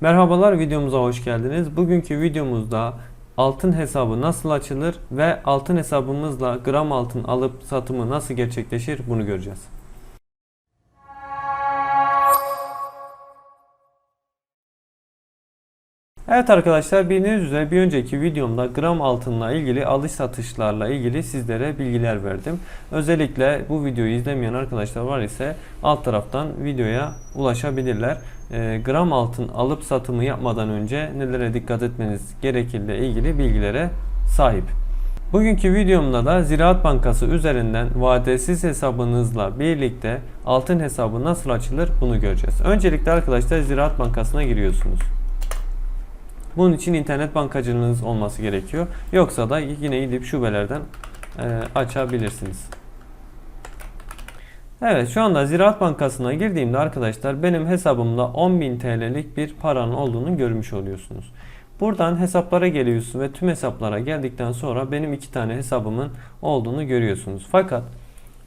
Merhabalar videomuza hoş geldiniz. Bugünkü videomuzda altın hesabı nasıl açılır ve altın hesabımızla gram altın alıp satımı nasıl gerçekleşir bunu göreceğiz. Evet arkadaşlar bildiğiniz üzere bir önceki videomda gram altınla ilgili alış satışlarla ilgili sizlere bilgiler verdim. Özellikle bu videoyu izlemeyen arkadaşlar var ise alt taraftan videoya ulaşabilirler. Ee, gram altın alıp satımı yapmadan önce nelere dikkat etmeniz gerekirle ilgili bilgilere sahip. Bugünkü videomda da Ziraat Bankası üzerinden vadesiz hesabınızla birlikte altın hesabı nasıl açılır bunu göreceğiz. Öncelikle arkadaşlar Ziraat Bankası'na giriyorsunuz. Bunun için internet bankacılığınız olması gerekiyor. Yoksa da yine gidip şubelerden e, açabilirsiniz. Evet şu anda Ziraat Bankası'na girdiğimde arkadaşlar benim hesabımda 10.000 TL'lik bir paranın olduğunu görmüş oluyorsunuz. Buradan hesaplara geliyorsunuz ve tüm hesaplara geldikten sonra benim iki tane hesabımın olduğunu görüyorsunuz. Fakat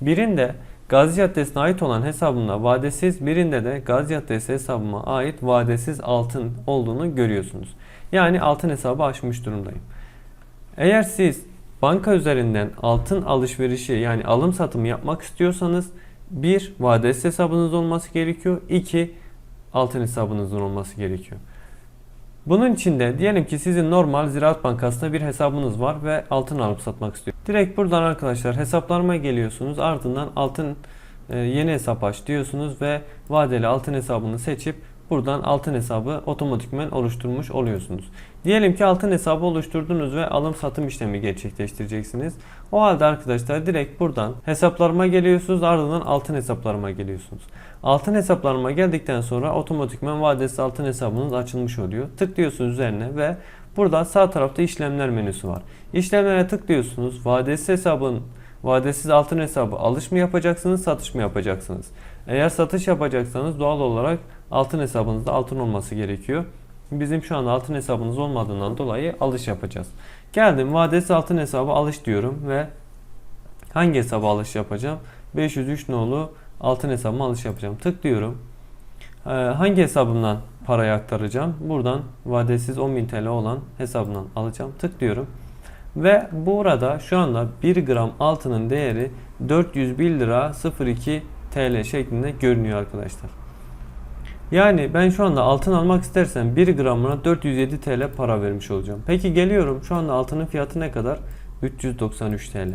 birinde Gazi Caddesi'ne ait olan hesabımda vadesiz, birinde de Gazi Caddesi hesabıma ait vadesiz altın olduğunu görüyorsunuz. Yani altın hesabı açmış durumdayım. Eğer siz banka üzerinden altın alışverişi yani alım satımı yapmak istiyorsanız bir vadesiz hesabınız olması gerekiyor. iki altın hesabınızın olması gerekiyor. Bunun için de diyelim ki sizin normal Ziraat Bankası'nda bir hesabınız var ve altın alıp satmak istiyor. Direkt buradan arkadaşlar hesaplarıma geliyorsunuz. Ardından altın e, yeni hesap aç diyorsunuz ve vadeli altın hesabını seçip buradan altın hesabı otomatikmen oluşturmuş oluyorsunuz. Diyelim ki altın hesabı oluşturdunuz ve alım satım işlemi gerçekleştireceksiniz. O halde arkadaşlar direkt buradan hesaplarıma geliyorsunuz ardından altın hesaplarıma geliyorsunuz. Altın hesaplarıma geldikten sonra otomatikmen vadesiz altın hesabınız açılmış oluyor. Tıklıyorsunuz üzerine ve burada sağ tarafta işlemler menüsü var. İşlemlere tıklıyorsunuz. Vadesiz hesabın vadesiz altın hesabı alış mı yapacaksınız, satış mı yapacaksınız? Eğer satış yapacaksanız doğal olarak altın hesabınızda altın olması gerekiyor. Bizim şu anda altın hesabınız olmadığından dolayı alış yapacağız. Geldim vadesiz altın hesabı alış diyorum ve hangi hesaba alış yapacağım? 503 nolu altın hesabıma alış yapacağım. Tıklıyorum. Ee, hangi hesabımdan parayı aktaracağım? Buradan vadesiz 10.000 TL olan hesabından alacağım. Tıklıyorum. Ve burada şu anda 1 gram altının değeri 401 lira 02 TL şeklinde görünüyor arkadaşlar. Yani ben şu anda altın almak istersem 1 gramına 407 TL para vermiş olacağım. Peki geliyorum şu anda altının fiyatı ne kadar? 393 TL.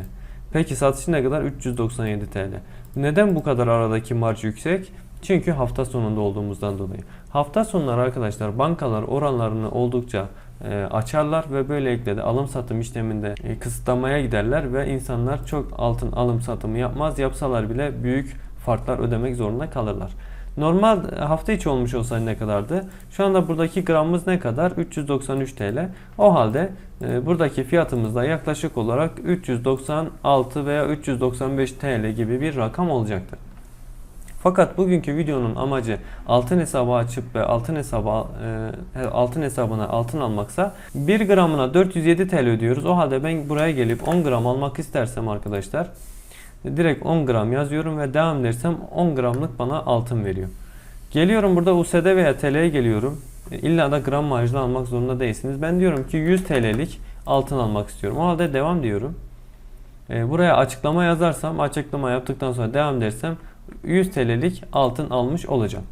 Peki satışı ne kadar? 397 TL. Neden bu kadar aradaki marj yüksek? Çünkü hafta sonunda olduğumuzdan dolayı. Hafta sonları arkadaşlar bankalar oranlarını oldukça e, açarlar ve böylelikle de alım satım işleminde e, kısıtlamaya giderler ve insanlar çok altın alım satımı yapmaz. Yapsalar bile büyük farklar ödemek zorunda kalırlar. Normal hafta içi olmuş olsa ne kadardı? Şu anda buradaki gramımız ne kadar? 393 TL. O halde e, buradaki fiyatımız da yaklaşık olarak 396 veya 395 TL gibi bir rakam olacaktır. Fakat bugünkü videonun amacı altın hesabı açıp ve altın hesabı e, altın hesabına altın almaksa 1 gramına 407 TL ödüyoruz. O halde ben buraya gelip 10 gram almak istersem arkadaşlar direkt 10 gram yazıyorum ve devam edersem 10 gramlık bana altın veriyor. Geliyorum burada USD veya TL'ye geliyorum. E, İlla da gram marjlı almak zorunda değilsiniz. Ben diyorum ki 100 TL'lik altın almak istiyorum. O halde devam diyorum. E, buraya açıklama yazarsam açıklama yaptıktan sonra devam dersem 100 TL'lik altın almış olacağım.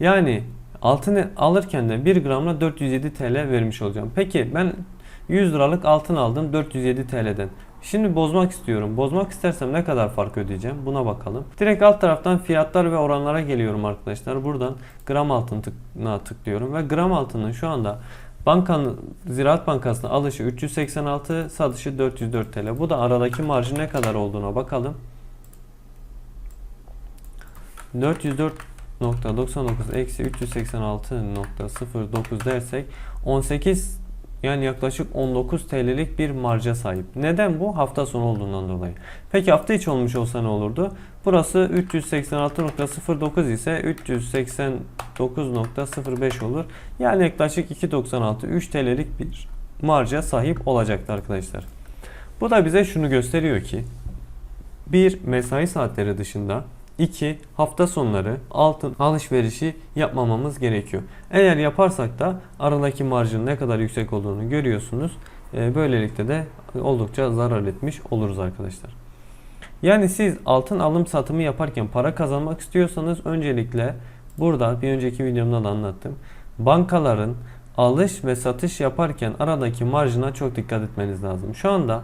Yani altını alırken de 1 gramla 407 TL vermiş olacağım. Peki ben 100 liralık altın aldım 407 TL'den. Şimdi bozmak istiyorum. Bozmak istersem ne kadar fark ödeyeceğim? Buna bakalım. Direkt alt taraftan fiyatlar ve oranlara geliyorum arkadaşlar. Buradan gram altına tıklıyorum ve gram altının şu anda bankanın Ziraat Bankası'na alışı 386, satışı 404 TL. Bu da aradaki marjı ne kadar olduğuna bakalım. 404.99 eksi 386.09 dersek 18 yani yaklaşık 19 TL'lik bir marja sahip. Neden bu? Hafta sonu olduğundan dolayı. Peki hafta içi olmuş olsa ne olurdu? Burası 386.09 ise 389.05 olur. Yani yaklaşık 2.96 3 TL'lik bir marja sahip olacaktı arkadaşlar. Bu da bize şunu gösteriyor ki bir mesai saatleri dışında 2. Hafta sonları altın alışverişi yapmamamız gerekiyor. Eğer yaparsak da aradaki marjın ne kadar yüksek olduğunu görüyorsunuz. E, Böylelikle de oldukça zarar etmiş oluruz arkadaşlar. Yani siz altın alım satımı yaparken para kazanmak istiyorsanız öncelikle burada bir önceki videomda da anlattım. Bankaların alış ve satış yaparken aradaki marjına çok dikkat etmeniz lazım. Şu anda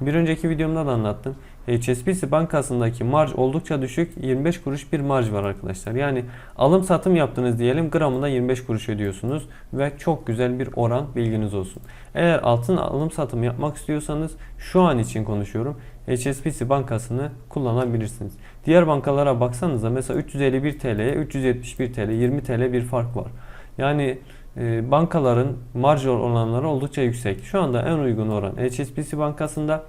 bir önceki videomda da anlattım. HSBC bankasındaki marj oldukça düşük. 25 kuruş bir marj var arkadaşlar. Yani alım satım yaptınız diyelim gramına 25 kuruş ödüyorsunuz ve çok güzel bir oran bilginiz olsun. Eğer altın alım satım yapmak istiyorsanız şu an için konuşuyorum. HSBC bankasını kullanabilirsiniz. Diğer bankalara baksanıza mesela 351 TL'ye 371 TL 20 TL bir fark var. Yani e, bankaların marj oranları oldukça yüksek. Şu anda en uygun oran HSBC bankasında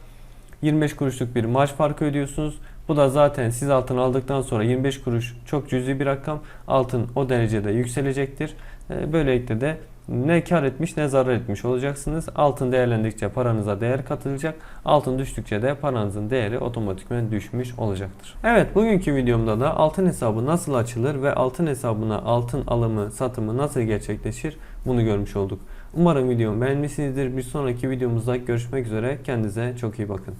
25 kuruşluk bir marj farkı ödüyorsunuz. Bu da zaten siz altın aldıktan sonra 25 kuruş çok cüzi bir rakam. Altın o derecede yükselecektir. E, Böylelikle de ne kar etmiş ne zarar etmiş olacaksınız. Altın değerlendikçe paranıza değer katılacak. Altın düştükçe de paranızın değeri otomatikman düşmüş olacaktır. Evet bugünkü videomda da altın hesabı nasıl açılır ve altın hesabına altın alımı satımı nasıl gerçekleşir bunu görmüş olduk. Umarım videomu beğenmişsinizdir. Bir sonraki videomuzda görüşmek üzere. Kendinize çok iyi bakın.